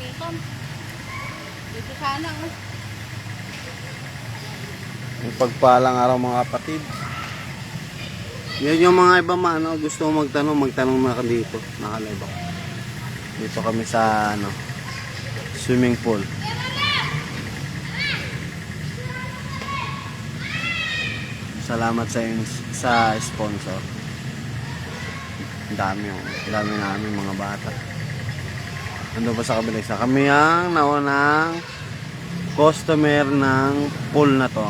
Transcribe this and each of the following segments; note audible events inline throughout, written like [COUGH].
Bacon. Dito sana. oh. Yung pagpalang araw mga kapatid. Yan yung mga iba man, ano, gusto magtanong, magtanong na dito. Nakalive ako. Dito kami sa ano, swimming pool. Salamat sa sa sponsor. Ang dami yung, ang dami namin mga bata. Ando pa sa kabila isa. Kami ang naunang customer ng pool na to.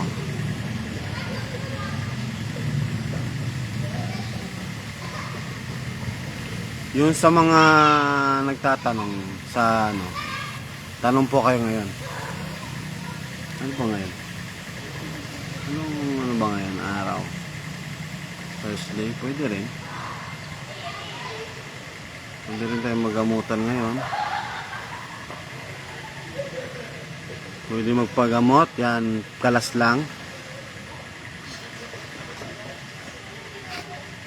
Yung sa mga nagtatanong sa ano, tanong po kayo ngayon. Ano ba ngayon? Anong ano ba ngayon? Araw? Thursday? Pwede rin. Pwede rin tayo magamutan ngayon. Pwede magpagamot. Yan, kalas lang.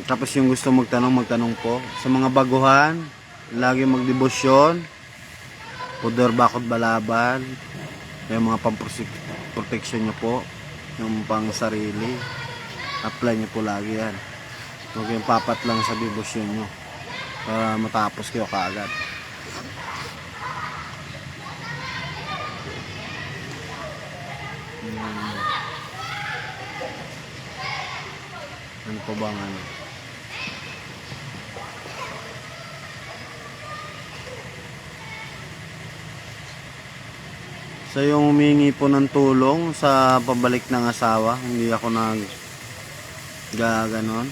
Tapos yung gusto magtanong, magtanong po. Sa mga baguhan, lagi magdebosyon. Pudor bakod balaban. Yung mga pang-protection nyo po. Yung pang sarili. Apply nyo po lagi yan. Huwag yung papat lang sa debosyon nyo. Para matapos kayo kaagad. Ano pa ba ang ano? Sa yung humingi po ng tulong sa pabalik ng asawa, hindi ako nag gaganon.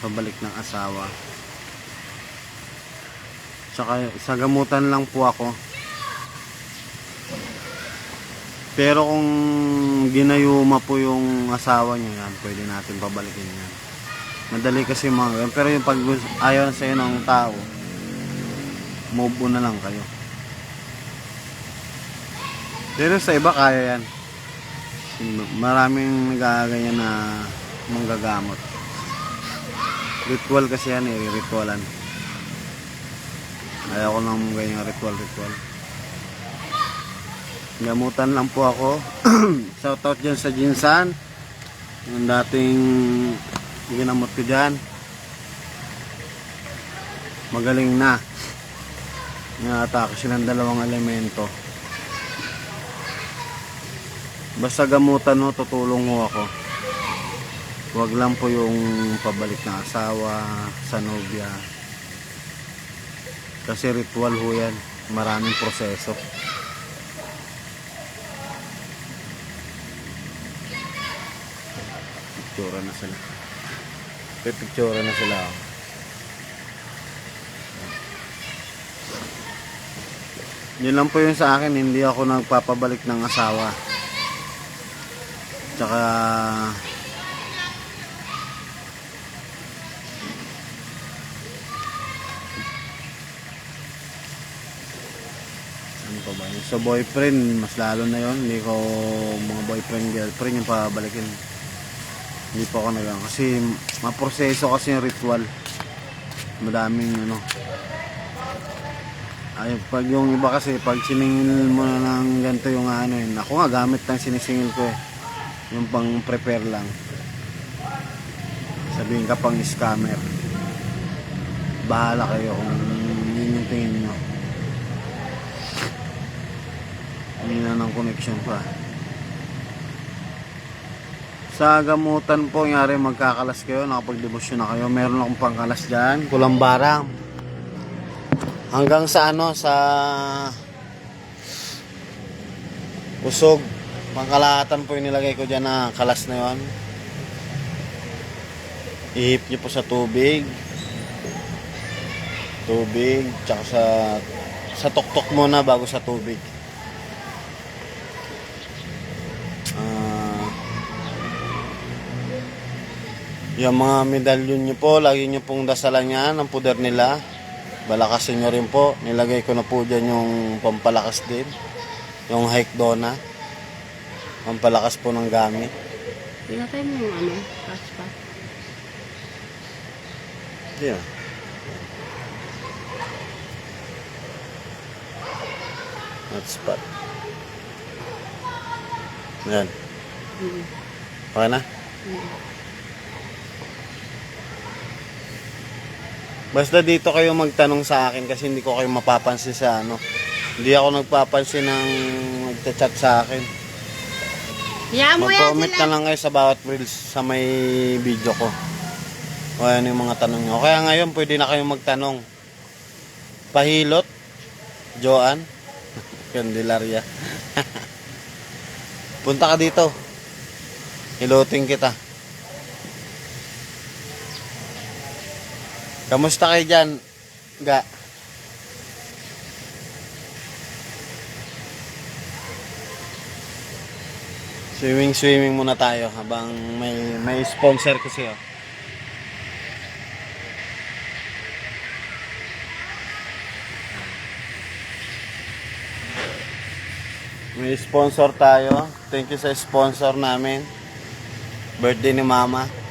Pabalik ng asawa. Tsaka sa gamutan lang po ako. Pero kung ginayuma po yung asawa niya yan, pwede natin pabalikin yan. Madali kasi mga. Pero yung pag ayaw na sa'yo ng tao, move on na lang kayo. Pero sa iba kaya yan. Maraming nagaganyan na manggagamot. Ritual kasi yan eh, ritualan. Ayaw ko ng ganyang ritual-ritual. Gamutan lang po ako. [CLEARS THROAT] Shoutout dyan sa Jinsan. Yung dating ginamot ko dyan. Magaling na. Inaatake siya ng dalawang elemento. Basta gamutan ho, tutulong ho ako. Huwag lang po yung pabalik ng asawa, sa nobya. Kasi ritual ho yan. Maraming proseso. Pictura na sila. Pipictura na sila. oh. Yun lang po yung sa akin, hindi ako nagpapabalik ng asawa. Tsaka ano ba yun? Sa boyfriend, mas lalo na yon Hindi ko mga boyfriend, girlfriend yung pabalikin. Hindi pa ako nagang. Kasi maproseso kasi yung ritual. Madaming ano. Ay, pag yung iba kasi, pag siningil mo na ng ganito yung ano yun. Ako nga, gamit ng sinisingil ko eh. Yung pang prepare lang. Sabihin ka pang scammer. Bahala kayo kung yun yung tingin nyo. Hindi na ng connection pa. Sa gamutan po, ngari magkakalas kayo, nakapagdebosyon na kayo. Meron akong pangkalas dyan, kulambarang. Hanggang sa ano, sa usog. Pangkalahatan po yung nilagay ko dyan na kalas na yon. Ihip nyo po sa tubig. Tubig, tsaka sa sa tuktok muna bago sa tubig. Yung mga medalyon nyo po, lagi nyo pong dasalan yan, ang puder nila. Balakasin nyo rin po. Nilagay ko na po dyan yung pampalakas din. Yung hike dona. Pampalakas po ng gamit. Pinatay mo yung ano, kaspa. Yeah. Hotspot. Yan. Mm. Okay na? Mm. Basta dito kayo magtanong sa akin kasi hindi ko kayo mapapansin sa ano. Hindi ako nagpapansin ng nagchat sa akin. Hayaan mo yan Mag-comment sila. na lang kayo sa bawat reels sa may video ko. O ano yung mga tanong nyo. Kaya ngayon pwede na kayong magtanong. Pahilot? Joan? Candelaria. [LAUGHS] [LAUGHS] Punta ka dito. Hilutin kita. Kamusta kayo dyan? Ga? Swimming swimming muna tayo habang may may sponsor kasi oh. May sponsor tayo. Thank you sa sponsor namin. Birthday ni Mama.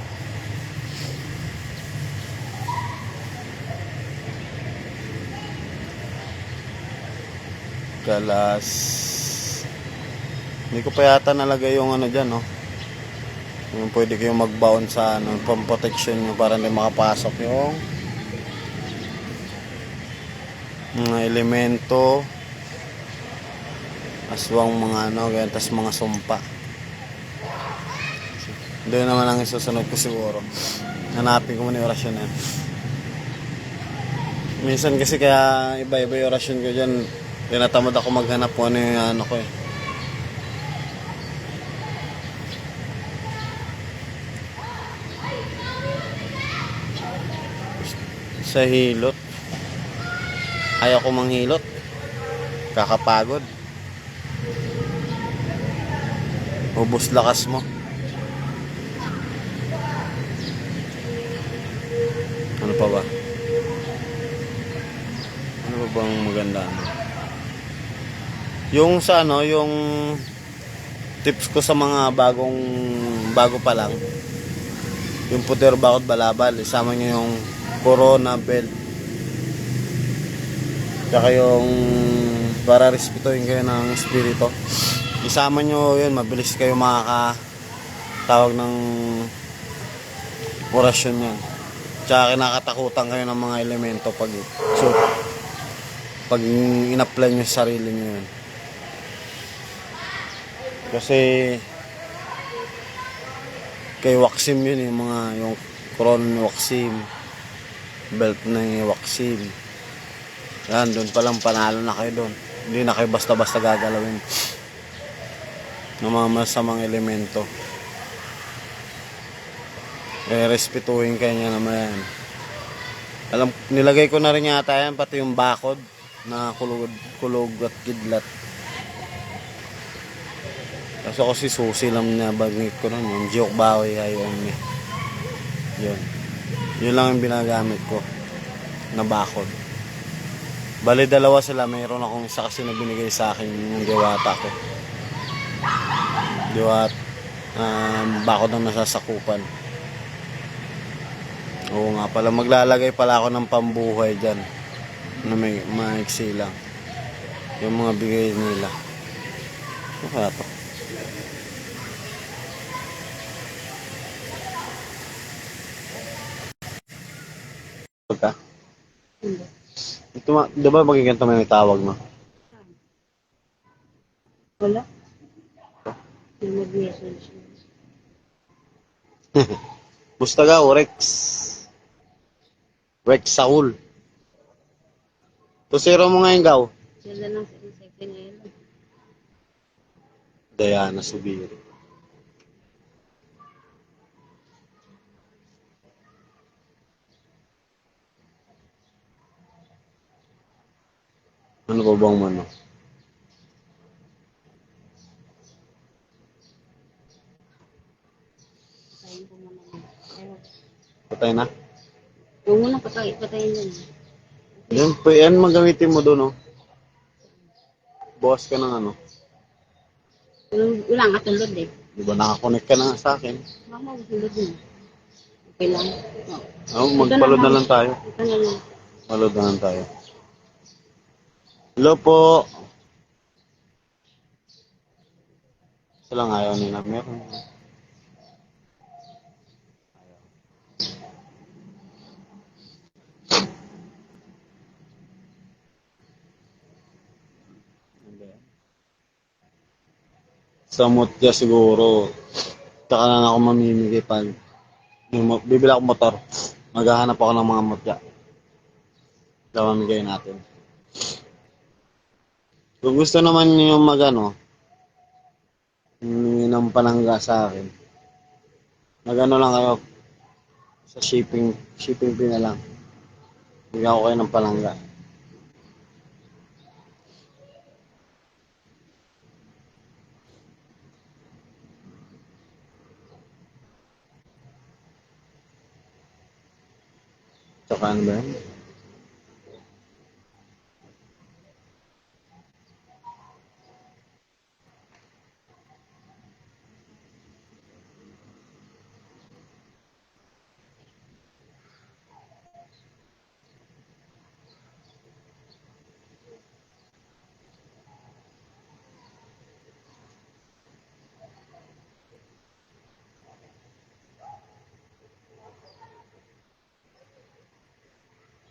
Galas. Hindi ko pa yata nalagay yung ano dyan, no? Yung pwede kayong mag-bound sa ano, pang-protection nyo para hindi makapasok yung mga elemento aswang mga ano, ganyan, tas mga sumpa. Doon naman ang isusunod ko siguro. Hanapin ko muna yung orasyon na yan. Minsan kasi kaya iba-iba yung orasyon ko dyan. Tinatamad ako maghanap kung ano yung ano ko eh. Sa hilot. Ayaw ko manghilot. Kakapagod. Ubus lakas mo. Ano pa ba? Ano pa bang maganda? Ano? Yung sa ano, yung tips ko sa mga bagong bago pa lang. Yung puter bakot balabal, isama nyo yung corona belt. Tsaka yung para respetuhin kayo ng espiritu. Isama nyo yun, mabilis kayo makaka tawag ng orasyon yan. Tsaka kinakatakutan kayo ng mga elemento pag so, pag in-apply nyo sa sarili nyo yun. Kasi kay Waxim yun yung mga yung crown ni Waxim belt ni Waxim yan doon pa lang panalo na kayo doon. Hindi na kayo basta-basta gagalawin. Ng mga masamang elemento. Eh respetuhin kayo niya naman yan. Alam nilagay ko na rin yata yan pati yung bakod na kulog, kulog at kidlat Kaso kasi susi lang na bagay ko nun, yung joke bawi ayaw ni. Yun. Yun lang yung binagamit ko. Na bakod. Bali dalawa sila, mayroon akong isa kasi na binigay sa akin yung diwata ko. Diwat, um, bakod ng nasasakupan. Oo nga pala, maglalagay pala ako ng pambuhay dyan. Na may maiksi lang. Yung mga bigay nila. Ano kaya to? Ka? Hindi. Ito, di ba magiganto may tawag no? Wala. Yung mag-message. Bustaga [LAUGHS] o Rex. Rex Saul. Tusiro mo ngayon gaw. Sila ng Diana Subiri. Ano ba bang mano? Patayin ko muna. Pero, Patay na? huwag mo na patay, patayin yun. Yan, yan magamitin mo doon, oh. Bukas ka ng ano. Wala nga tulad eh. Di ba nakakonect ka na sa akin? Baka magtulad yun. Okay lang. Oh. Oh, magpalod na lang tayo. Ito na lang. Palod na lang tayo. Hello po. Ito lang ayaw nila. Meron. Sa mutya siguro. Tsaka na ako mamimigay pag bibili ako motor. Maghahanap ako ng mga mutya. Kaya mamigay natin. Kung gusto naman niyo mag ano, humingi ng palangga sa akin. Magano lang kayo sa shipping, shipping fee na lang. Bigyan ko kayo ng palangga. Tsaka ano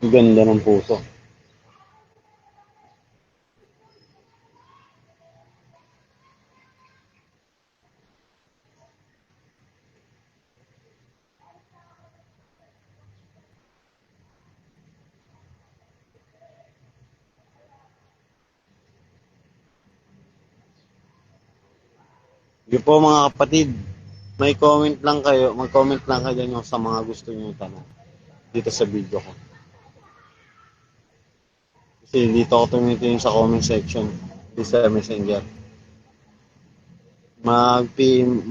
Ang Ganda ng puso. Yun po mga kapatid, may comment lang kayo, mag-comment lang kayo sa mga gusto nyo tanong dito sa video ko. Kasi dito ako tumitingin sa comment section dito sa messenger. Mag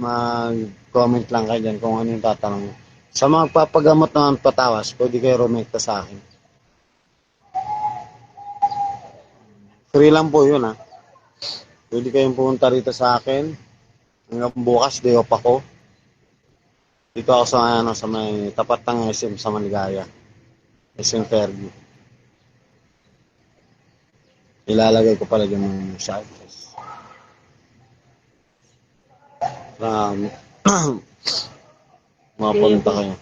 mag-comment lang kayo dyan kung ano yung tatanong nyo. Sa mga papagamot naman patawas, pwede kayo rumekta sa akin. Free lang po yun ha. Pwede kayong pumunta rito sa akin. Hanggang bukas, day off ako. Dito ako sa, ano, sa may tapat ng SM sa Maligaya. SM Fairview. Ilalagay ko pala yung sa address. [CLEARS THROAT] Um, mapunta kayo.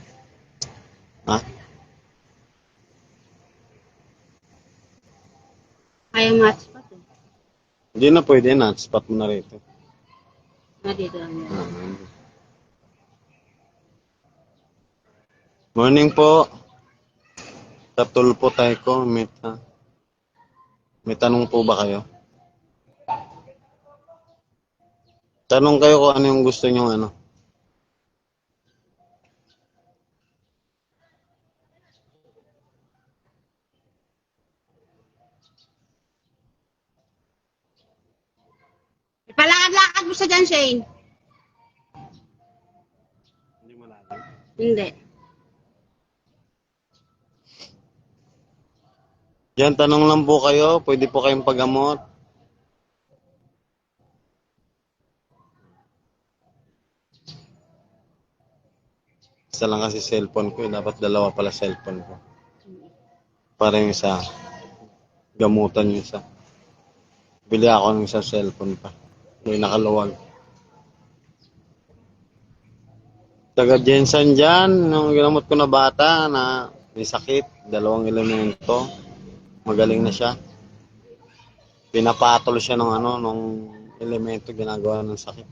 Ha? Kaya match pa to. Hindi na pwede na. Spot mo na rito. Na dito lang yan. Ah, Morning po. Tayo ko. May, ta- may tanong po ba kayo? Tanong kayo kung ano yung gusto nyo ano. Ipalakad-lakad mo sa dyan, Shane. Hindi malalim. Hindi. Yan, tanong lang po kayo. Pwede po kayong pagamot. Isa lang kasi cellphone ko. eh. Dapat dalawa pala cellphone ko. Para yung isa, gamutan yung isa. Bili ako ng isang cellphone pa. May nakaluwag. Taga Jensen dyan, nung ginamot ko na bata na may sakit, dalawang elemento. Magaling na siya. Pinapatol siya ng ano, nung elemento ginagawa ng sakit.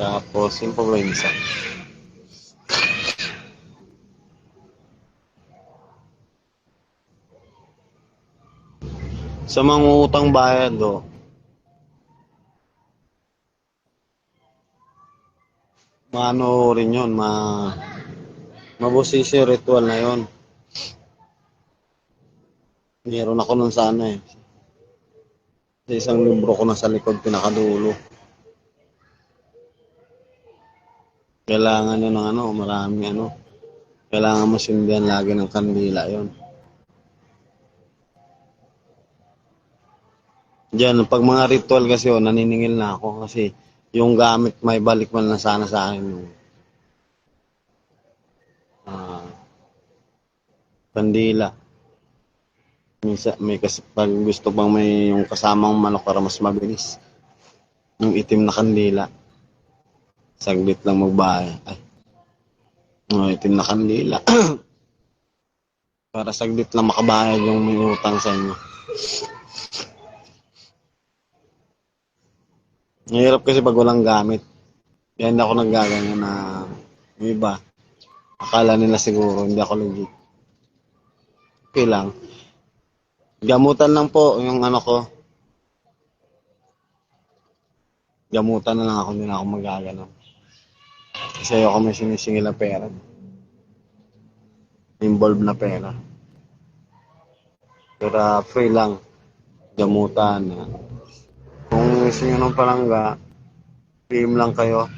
Tapos, influenza. Sa mga utang bayad, do, maano rin yun, ma, mabusisi ritual na yun. Meron ako nun sa ano eh. Sa isang libro ko na sa likod, pinakadulo. Kailangan yun ng ano, marami ano. Kailangan masindihan lagi ng kandila yon. Diyan, pag mga ritual kasi oh, naniningil na ako kasi yung gamit may balik man na sana sa akin yung ah, kandila. Minsan, may kas pag gusto bang may yung kasamang manok para mas mabilis. Yung itim na kandila. Saglit lang magbahay. Ay. Yung itim na kandila. [CLEARS THROAT] para saglit lang makabayad yung may utang sa inyo. Mahirap kasi pag walang gamit. Hindi ako naggaganyan na iba. Akala nila siguro hindi ako legit. Okay lang. Gamutan lang po yung ano ko. Gamutan na lang ako, hindi na ako magagano. Kasi ayoko may sinisingil na pera. Involved na pera. Pero ah, free lang. Gamutan. ah. Gusto nyo ng palangga, PM lang kayo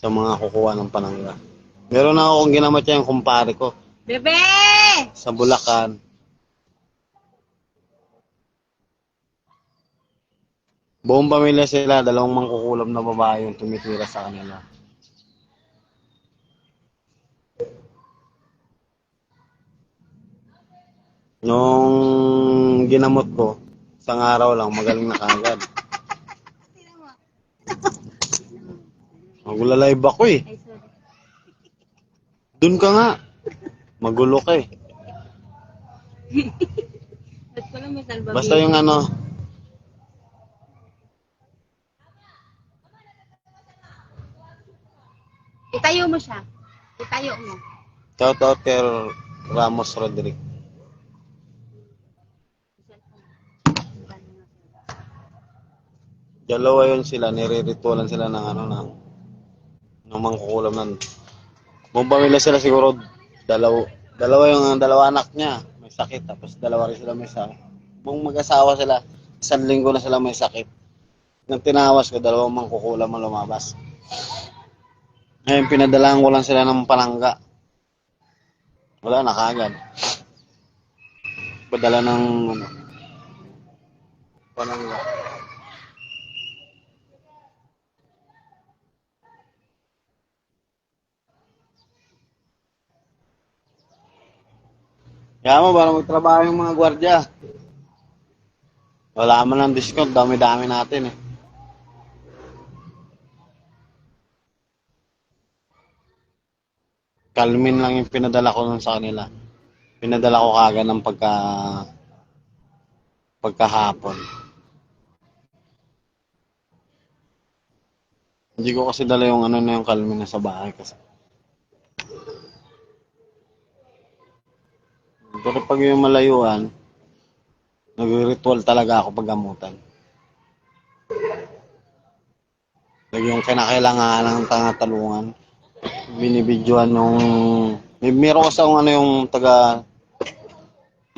sa mga kukuha ng palangga. Meron na akong ginamit yung kumpare ko Bebe! sa Bulacan. Buong pamilya sila, dalawang mangkukulam na babae yung tumitira sa kanila. Nung ginamot ko, isang araw lang, magaling na kagad. Magla-live ako eh. Doon ka nga. Magulo ka eh. Ba't may? Basta yung ano, Itayo mo siya. Itayo mo. shout out kay Ramos Rodrigue. Dalawa yun sila, nire-ritualan sila ng ano ng ng mangkukulam ng buong pamilya sila siguro dalaw, dalawa yung dalawa anak niya may sakit tapos dalawa rin sila may sakit. Buong mag-asawa sila isang linggo na sila may sakit. Nang tinawas ko dalawang mangkukulam ang lumabas. Ngayon pinadalaan ko lang sila ng palangga. Wala na kagad padala ng ano palangga Kaya mo, para magtrabaho yung mga gwardya. Wala man ng discount, dami-dami natin eh. Kalmin lang yung pinadala ko nun sa kanila. Pinadala ko kagad ng pagka pagkahapon. Hindi ko kasi dala yung ano na yung kalmin na sa bahay kasi. Pero pag yung malayuan, nag-ritual talaga ako pag gamutan. Pag yung kinakailangan ng tangatalungan, binibidyoan nung... May meron kasi akong ano yung taga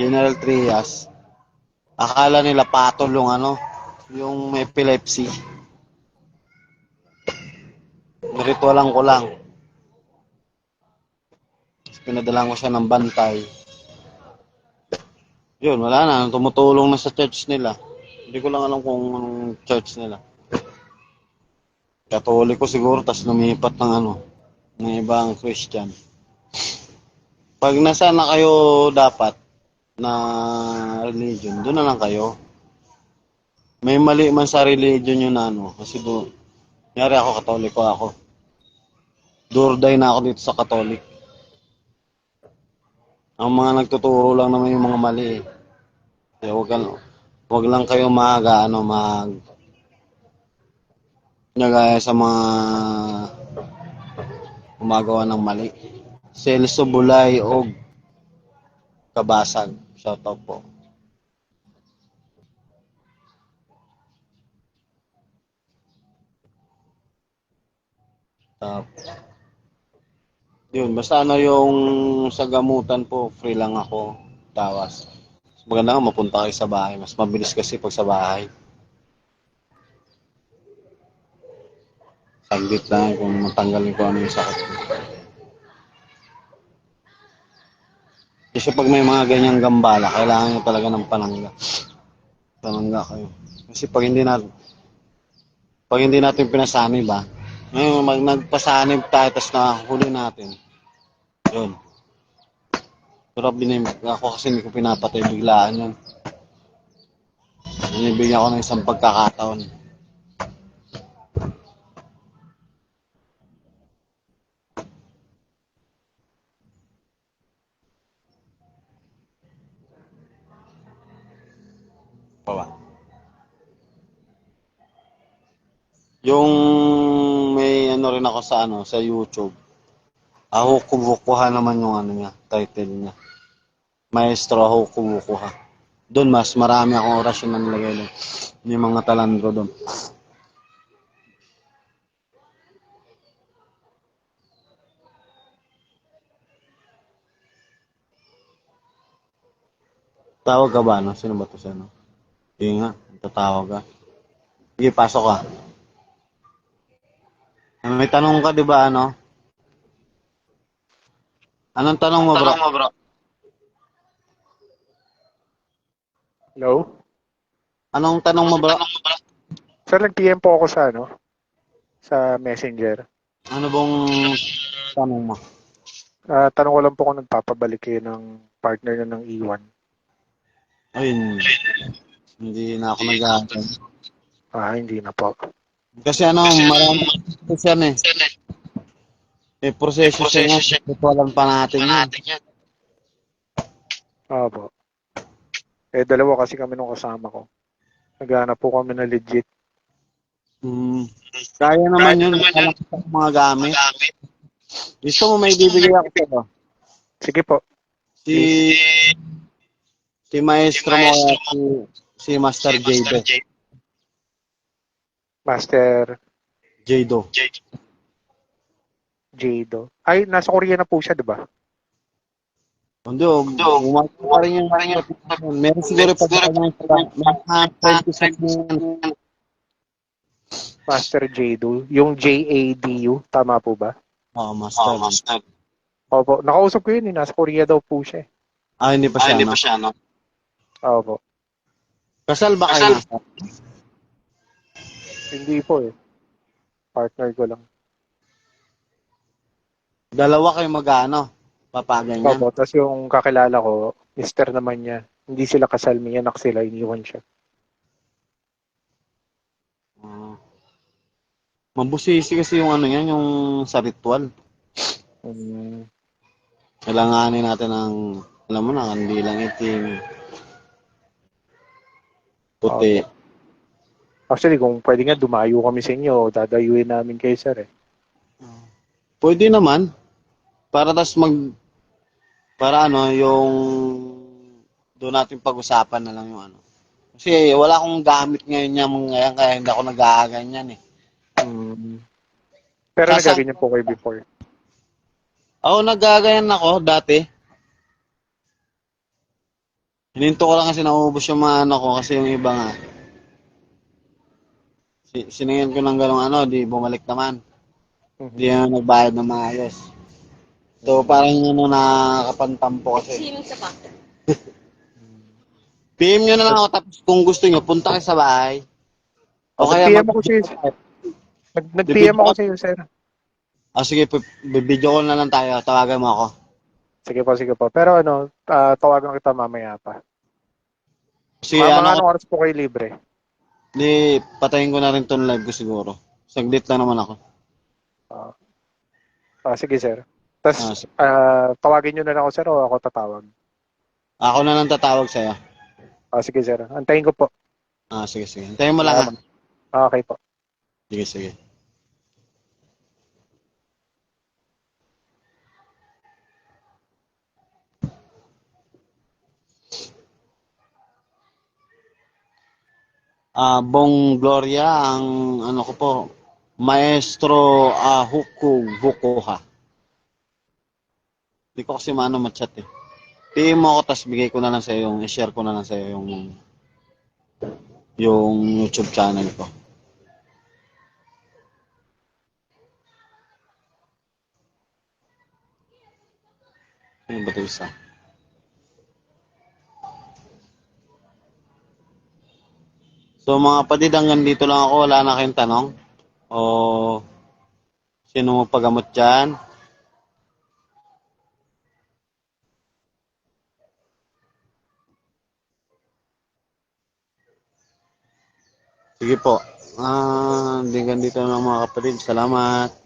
General Trias. Akala nila patol yung ano, yung may epilepsy. Ritualan ko lang. Pinadalan ko siya ng bantay. Yun, wala na. Tumutulong na sa church nila. Hindi ko lang alam kung anong church nila. Katoliko siguro, tas lumipat ng ano, ng ibang Christian. Pag nasa na kayo dapat na religion, doon na lang kayo. May mali man sa religion yun na ano. Kasi doon, nyari ako, katoliko ako. Durday na ako dito sa katolik. Ang mga nagtuturo lang naman yung mga mali eh. Kaya wag, wag lang kayo mag, ano, mag, nagaya sa mga gumagawa ng mali. Celso Bulay o Kabasag. Shout out po. Tapos, yun, basta ano yung sa gamutan po, free lang ako, tawas. Maganda nga mapunta kayo sa bahay. Mas mabilis kasi pag sa bahay. Saglit lang kung matanggalin ko ano yung sakit. Kasi pag may mga ganyang gambala, kailangan nyo talaga ng panangga. Panangga kayo. Kasi pag hindi natin, pag hindi natin pinasanib ba, ngayon mag nagpasanib tayo, tapos nahuli natin. Yun. Pero binim, ako kasi hindi ko pinapatay biglaan yun. Binibigyan ako ng isang pagkakataon. Pa ba? Yung may ano rin ako sa ano sa YouTube. Ako kumukuha naman yung ano niya, title niya. Maestro ako kumukuha. Doon mas marami akong orasyon na nilagay doon. Yung mga talandro doon. Tawag ka ba, no? Sino ba to siya, no? Hindi nga, tatawag ka. Sige, pasok ka. Ah, May tanong ka, di ba, ano? Anong tanong mo, bro? Hello? Anong tanong mo, bro? Sir, nag-PM po ako sa ano? Sa Messenger. Ano bang tanong mo? Ah, tanong ko lang po kung nagpapabalik kayo ng partner na ng E E1. Ayun, hindi na ako nag Ah, hindi na po. Kasi ano, marami kasi yan eh. May proseso siya nga. Tutualan pa natin yan. Ah, po. Eh, dalawa kasi kami nung kasama ko. Naghanap po kami na legit. Hmm. Kaya naman yun. Alam ko mga gamit. Gusto mo may bibigay ako sa'yo? Sige po. Si si maestro mo si, si Master Jado. Master Jado. Jado. Ay, nasa Korea na po siya, di ba? Hindi, oh, umasa pa rin yung Meron siguro pa yung mga 20 seconds. Master Jado. Yung J-A-D-U. Tama po ba? Oo, master. Opo. Nakausap ko yun eh. Nasa Korea daw po siya eh. Ah, hindi pa siya, no? Opo. Kasal ba kayo? Kasal. Hindi po eh. Partner ko lang. Dalawa kayo mag-ano? Papaganyan. Opo. Tapos yung kakilala ko, mister naman niya. Hindi sila kasal, may anak sila, iniwan siya. Ah. Mabusisi kasi yung ano yan, yung sa ritual. Um, Kailanganin natin ng, alam mo na, hindi lang itim. Puti. Actually, kung pwede nga, dumayo kami sa inyo, dadayuin namin kayo, sir eh. Pwede naman. Para tas mag, para ano, yung, doon natin pag-usapan na lang yung ano. Kasi wala akong gamit ngayon niya ngayon, kaya hindi ako nag-aaganyan eh. Um, pero Sasa- nagaganyan po kayo before. Ako nagaganyan ako dati. Hininto ko lang kasi naubos yung mga ano ko kasi yung iba nga. Si, siningin ko ng ganong ano, di bumalik naman. Mhm. Di na nagbayad ng maayos. So parang ano nakakapantampo kasi. Sino sa pa? [LAUGHS] PM nyo na lang ako tapos kung gusto nyo, punta kayo sa bahay. O kaya Nag-PM mag- ako sa'yo. Nag, nag-PM ako sa iyo, sir. Ah, sige, video call na lang tayo. Tawagan mo ako. Sige po, sige po. Pero ano, ah, tawagan kita mamaya pa. Sige, Mga ano, anong oras po kayo libre? Di, patayin ko na rin tong live ko siguro. Saglit lang naman ako. Ah, sige, sir. Ah, Tapos, sige. ah, tawagin nyo na lang ako, sir, o ako tatawag? Ako na lang tatawag sa'yo. Ah, sige, sir. Antayin ko po. Ah, sige, sige. Hintayin mo lang. ha? Ah, okay po. Sige, sige. Ah, Bong Gloria, ang ano ko po, Maestro ah, Huku Bukuha. Hindi ko kasi maano ma-chat eh. PM mo ako, tapos bigay ko na lang sa'yo yung, i-share ko na lang sa'yo yung, yung YouTube channel ko. Ano ba ito isa? So mga padid, hanggang dito lang ako. Wala na kayong tanong. O sino mo pagamot dyan? Sige po. Ah, hanggang dito lang mga kapatid. Salamat.